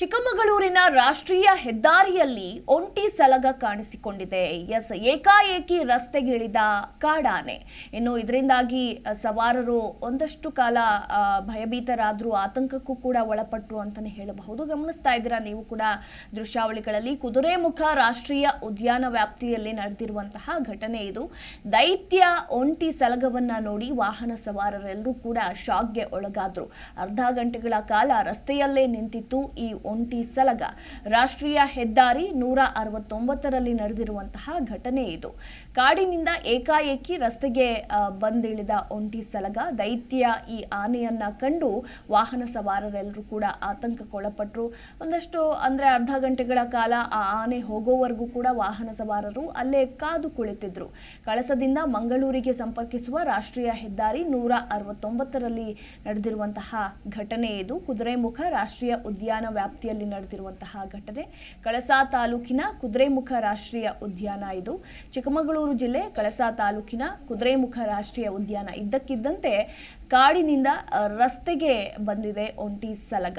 ಚಿಕ್ಕಮಗಳೂರಿನ ರಾಷ್ಟ್ರೀಯ ಹೆದ್ದಾರಿಯಲ್ಲಿ ಒಂಟಿ ಸಲಗ ಕಾಣಿಸಿಕೊಂಡಿದೆ. ಎಸ್, ಏಕಾಏಕಿ ರಸ್ತೆಗಿಳಿದ ಕಾಡಾನೆ. ಇನ್ನು ಇದರಿಂದಾಗಿ ಸವಾರರು ಒಂದಷ್ಟು ಕಾಲ ಭಯಭೀತರಾದರೂ ಆತಂಕಕ್ಕೂ ಕೂಡ ಒಳಪಟ್ಟರು ಅಂತಲೇ ಹೇಳಬಹುದು. ಗಮನಿಸ್ತಾ ಇದ್ದೀರಾ ನೀವು ಕೂಡ ದೃಶ್ಯಾವಳಿಗಳಲ್ಲಿ. ಕುದುರೆಮುಖ ರಾಷ್ಟ್ರೀಯ ಉದ್ಯಾನ ವ್ಯಾಪ್ತಿಯಲ್ಲಿ ನಡೆದಿರುವಂತಹ ಘಟನೆ ಇದು. ದೈತ್ಯ ಒಂಟಿ ಸಲಗವನ್ನ ನೋಡಿ ವಾಹನ ಸವಾರರೆಲ್ಲರೂ ಕೂಡ ಶಾಕ್ಗೆ ಒಳಗಾದರು. ಅರ್ಧ ಗಂಟೆಗಳ ಕಾಲ ರಸ್ತೆಯಲ್ಲೇ ನಿಂತಿತ್ತು ಈ ಒಂಟಿ ಸಲಗ ರಾಷ್ಟ್ರೀಯ ಹೆದ್ದಾರಿ ನೂರ ಅರವತ್ತೊಂಬತ್ತರಲ್ಲಿ ನಡೆದಿರುವಂತಹ ಘಟನೆ ಇದು. ಕಾಡಿನಿಂದ ಏಕಾಏಕಿ ರಸ್ತೆಗೆ ಬಂದಿಳಿದ ಒಂಟಿ ಸಲಗ ದೈತ್ಯ ಈ ಆನೆಯನ್ನ ಕಂಡು ವಾಹನ ಸವಾರರೆಲ್ಲರೂ ಕೂಡ ಆತಂಕಕ್ಕೊಳಪಟ್ಟರು ಒಂದಷ್ಟು ಅಂದ್ರೆ ಅರ್ಧ ಗಂಟೆಗಳ ಕಾಲ ಆ ಆನೆ ಹೋಗೋವರೆಗೂ ಕೂಡ ವಾಹನ ಸವಾರರು ಅಲ್ಲೇ ಕಾದು ಕುಳಿತಿದ್ರು. ಕಳಸದಿಂದ ಮಂಗಳೂರಿಗೆ ಸಂಪರ್ಕಿಸುವ ರಾಷ್ಟ್ರೀಯ ಹೆದ್ದಾರಿ ನೂರ ಅರವತ್ತೊಂಬತ್ತರಲ್ಲಿ ನಡೆದಿರುವಂತಹ ಘಟನೆ ಇದು. ಕುದುರೆಮುಖ ರಾಷ್ಟ್ರೀಯ ಉದ್ಯಾನ ವ್ಯಾಪ್ತಿಯಲ್ಲಿ ನಡೆದಿರುವಂತಹ ಘಟನೆ ಕಳಸಾ ತಾಲೂಕಿನ ಕುದುರೆಮುಖ ರಾಷ್ಟ್ರೀಯ ಉದ್ಯಾನ ಇದು. ಚಿಕ್ಕಮಗಳೂರು ಜಿಲ್ಲೆ ಕಳಸಾ ತಾಲೂಕಿನ ಕುದುರೆಮುಖ ರಾಷ್ಟ್ರೀಯ ಉದ್ಯಾನ. ಇದ್ದಕ್ಕಿದ್ದಂತೆ ಕಾಡಿನಿಂದ ರಸ್ತೆಗೆ ಬಂದಿದೆ ಒಂಟಿ ಸಲಗ.